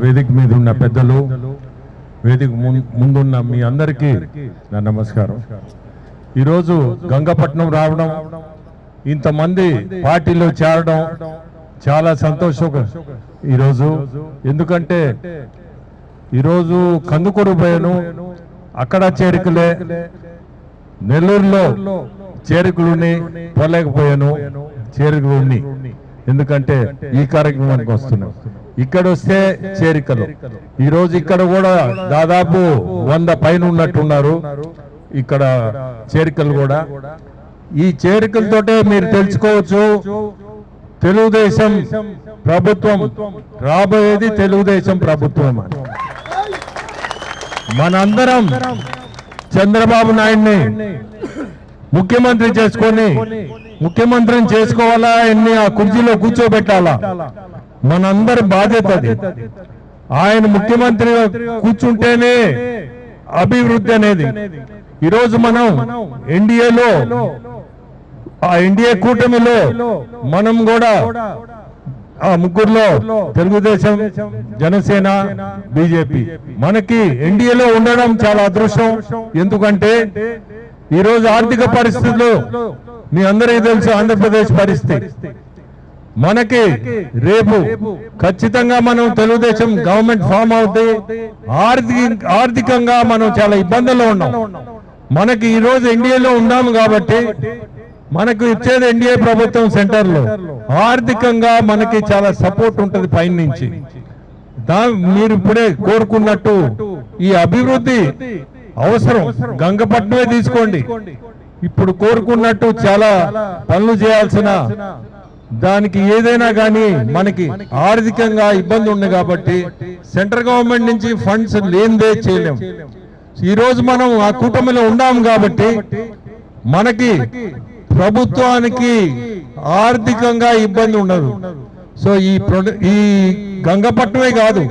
వేదిక మీద ఉన్న పెద్దలు వేదిక ముందున్న మీ అందరికీ నా నమస్కారం. ఈరోజు గంగపట్నం రావడం ఇంతమంది పార్టీలో చేరడం చాలా సంతోషం ఈరోజు. ఎందుకంటే ఈరోజు కందుకూరు పోయాను అక్కడ చేరికలే నెల్లూరులో చేరికలుని పోలేకపోయాను చేరికలుని. ఎందుకంటే ఈ కార్యక్రమానికి వస్తున్నాం. ఇక్కడ వస్తే చేరికలు. ఈ రోజు ఇక్కడ కూడా దాదాపు వంద పైన ఉన్నట్టున్నారు ఇక్కడ చేరికలు కూడా. ఈ చేరికలతోటే మీరు తెలుసుకోవచ్చు. తెలుగుదేశం ప్రభుత్వం రాబోయేది తెలుగుదేశం ప్రభుత్వం అని. మనందరం చంద్రబాబు నాయుడిని ముఖ్యమంత్రి చేసుకొని ముఖ్యమంత్రిని చేసుకోవాలా? ఎన్ని ఆ కుర్చీలో కూర్చోబెట్టాలా? మనందరి బాధ్యత అది. ఆయన ముఖ్యమంత్రి కూర్చుంటేనే అభివృద్ధి అనేది. ఈరోజు మనం ఎన్డీఏలో ఆ ఎన్డీఏ కూటమిలో మనం కూడా ఆ ముగ్గురులో తెలుగుదేశం జనసేన బీజేపీ. మనకి ఎన్డీఏలో ఉండడం చాలా అదృష్టం. ఎందుకంటే ఈరోజు ఆర్థిక పరిస్థితులు మీ అందరికీ తెలుసు ఆంధ్రప్రదేశ్ పరిస్థితి. మనకి రేపు ఖచ్చితంగా మనం తెలుగుదేశం గవర్నమెంట్ ఫామ్ అవుతుంది ఆర్థిక ఆర్థికంగా మనం చాలా ఇబ్బందుల్లో ఉన్నాం. మనకి ఈ రోజు ఎన్డీఏలో ఉన్నాము కాబట్టి మనకు ఇచ్చేది ఎన్డీఏ ప్రభుత్వం సెంటర్లో ఆర్థికంగా మనకి చాలా సపోర్ట్ ఉంటది పైన నుంచి దా మీరు ఇప్పుడే కోరుకున్నట్టు ఈ అభివృద్ధి అవసరం. గంగపట్నమే తీసుకోండి. ఇప్పుడు కోరుకున్నట్టు చాలా పనులు చేయాల్సిన దానికి ఏదైనా కానీ మనకి ఆర్థికంగా ఇబ్బంది ఉంది కాబట్టి సెంట్రల్ గవర్నమెంట్ నుంచి ఫండ్స్ లేనిదే చేయలేం. ఈ రోజు మనం ఆ కూటమిలో ఉన్నాం కాబట్టి మనకి ప్రభుత్వానికి ఆర్థికంగా ఇబ్బంది ఉండదు. సో ఈ ఈ గంగపట్నమే కాదు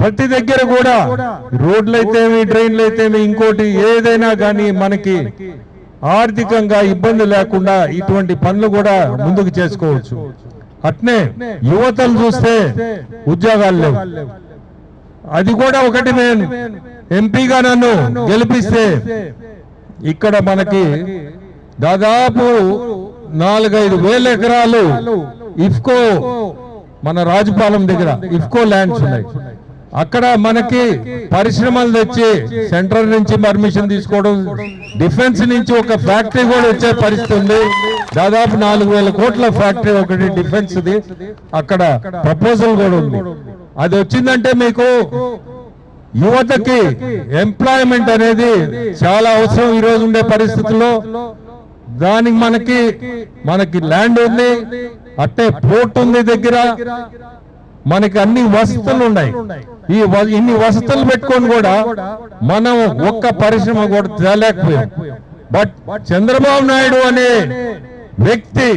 ప్రతి దగ్గర కూడా రోడ్లు అయితేమి డ్రైన్లు అయితేమి ఇంకోటి ఏదైనా కానీ మనకి ఆర్థికంగా ఇబ్బంది లేకుండా ఇటువంటి పనులు కూడా ముందుకు చేసుకోవచ్చు. అట్నే యువతలు చూస్తే ఉద్యోగాలు లేవు. అది కూడా ఒకటి నేను ఎంపీగా నన్ను గెలిపిస్తే ఇక్కడ మనకి దాదాపు నాలుగైదు వేల ఎకరాలు ఇఫ్కో మన రాజపాలెం దగ్గర ఇఫ్కో ల్యాండ్స్ ఉన్నాయి. అక్కడ మనకి పరిశ్రమలు తెచ్చి సెంట్రల్ నుంచి పర్మిషన్ తీసుకోవడం డిఫెన్స్ నుంచి ఒక ఫ్యాక్టరీ కూడా వచ్చే పరిస్థితి ఉంది. దాదాపు నాలుగు వేల కోట్ల ఫ్యాక్టరీ ఒకటి డిఫెన్స్ అక్కడ ప్రపోజల్ కూడా ఉంది. అది వచ్చిందంటే మీకు యువతకి ఎంప్లాయ్మెంట్ అనేది చాలా అవసరం ఈ రోజు ఉండే పరిస్థితుల్లో. దానికి మనకి మనకి ల్యాండ్ ఉంది. అట్టే పోర్ట్ ఉంది దగ్గర. మనకి అన్ని వసతులు ఉన్నాయి. ఈ వ- ఇన్ని వసతులు పెట్టుకొని కూడా మనం ఒక్క పరిశ్రమ కూడా తేలేకపోయాం. బట్ చంద్రబాబు నాయుడు అనే వ్యక్తి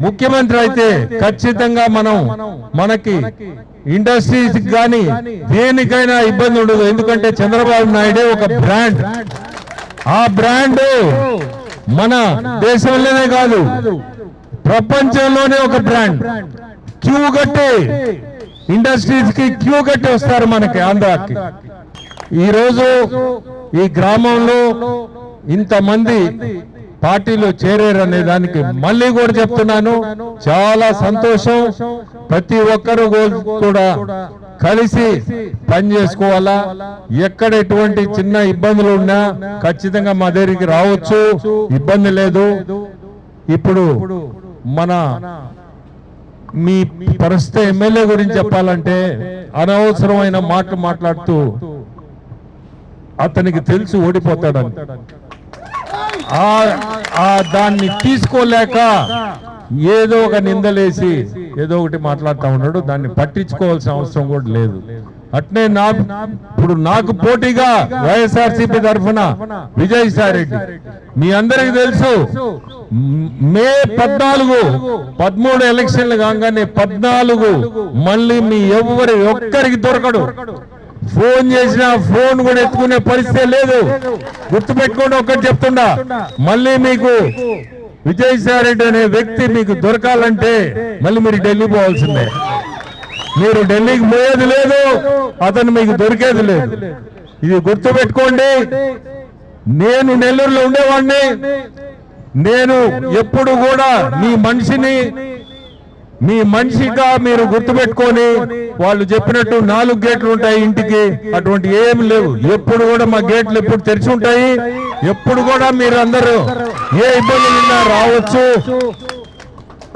ముఖ్యమంత్రి అయితే ఖచ్చితంగా మనం మనకి ఇండస్ట్రీస్ కానీ దేనికైనా ఇబ్బంది ఉండదు. ఎందుకంటే చంద్రబాబు నాయుడే ఒక బ్రాండ్. ఆ బ్రాండ్ మన దేశంలోనే కాదు ప్రపంచంలోనే ఒక బ్రాండ్. క్యూ కట్టి ఇండస్ట్రీస్కి క్యూ కట్టి వస్తారు మనకి ఆంధ్రాకి. ఈ రోజు ఈ గ్రామంలో ఇంతమంది పార్టీలో చేరారు అనే దానికి మళ్ళీ కూడా చెప్తున్నాను. చాలా సంతోషం. ప్రతి ఒక్కరు కూడా కలిసి పని చేసుకోవాలా. ఎక్కడ ఎటువంటి చిన్న ఇబ్బందులు ఉన్నా ఖచ్చితంగా మా దగ్గరికి రావచ్చు. ఇబ్బంది లేదు. ఇప్పుడు మన మీ ప్రస్తుత ఎమ్మెల్యే గురించి చెప్పాలంటే అనవసరమైన మాటలు మాట్లాడుతూ అతనికి తెలిసి ఓడిపోతాడని. దాన్ని తీసుకోలేక ఏదో ఒక నిందలేసి ఏదో ఒకటి మాట్లాడుతూ ఉన్నాడు. దాన్ని పట్టించుకోవాల్సిన అవసరం కూడా లేదు. అట్నే నా ఇప్పుడు నాకు పోటీగా వైఎస్ఆర్సీపీ తరఫున విజయసాయిరెడ్డి మీ అందరికి తెలుసు మే పద్నాలుగు పదమూడు ఎలక్షన్లు కాగానే పద్నాలుగు మళ్ళీ మీ ఎవరి ఒక్కరికి దొరకడు. ఫోన్ చేసినా ఫోన్ కూడా ఎత్తుకునే పరిస్థితి లేదు. గుర్తుపెట్టుకోండి ఒక్కటి చెప్తుండ మళ్ళీ మీకు విజయసాయిరెడ్డి అనే వ్యక్తి మీకు దొరకాలంటే మళ్ళీ మీరు ఢిల్లీ పోవాల్సిందే. మీరు ఢిల్లీకి పోయేది లేదు అతను మీకు దొరికేది లేదు. ఇది గుర్తుపెట్టుకోండి నేను నెల్లూరులో ఉండేవాడిని. నేను ఎప్పుడు కూడా మీ మనిషిని మీ మనిషిగా మీరు గుర్తుపెట్టుకొని వాళ్ళు చెప్పినట్టు నాలుగు గేట్లు ఉంటాయి ఇంటికి అటువంటి ఏం లేవు. ఎప్పుడు కూడా మా గేట్లు ఎప్పుడు తెరిచి ఉంటాయి. ఎప్పుడు కూడా మీరు అందరూ ఏ ఇబ్బందులు రావచ్చు.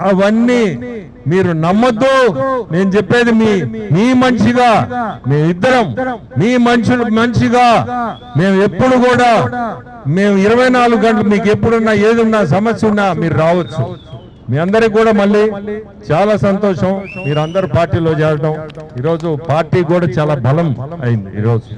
అవన్నీ మీరు నమ్మొద్దు. నేను చెప్పేది మీ మీ మంచిగా మీ ఇద్దరం మీ మనుషులు మనిషిగా. మేము ఎప్పుడు కూడా మేము ఇరవై నాలుగు గంటలు మీకు ఎప్పుడున్నా ఏదున్నా సమస్య ఉన్నా మీరు రావచ్చు. మీ అందరికి కూడా మళ్ళీ చాలా సంతోషం. మీరు అందరు పార్టీలో చేరడం ఈరోజు పార్టీ కూడా చాలా బలం అయింది ఈరోజు.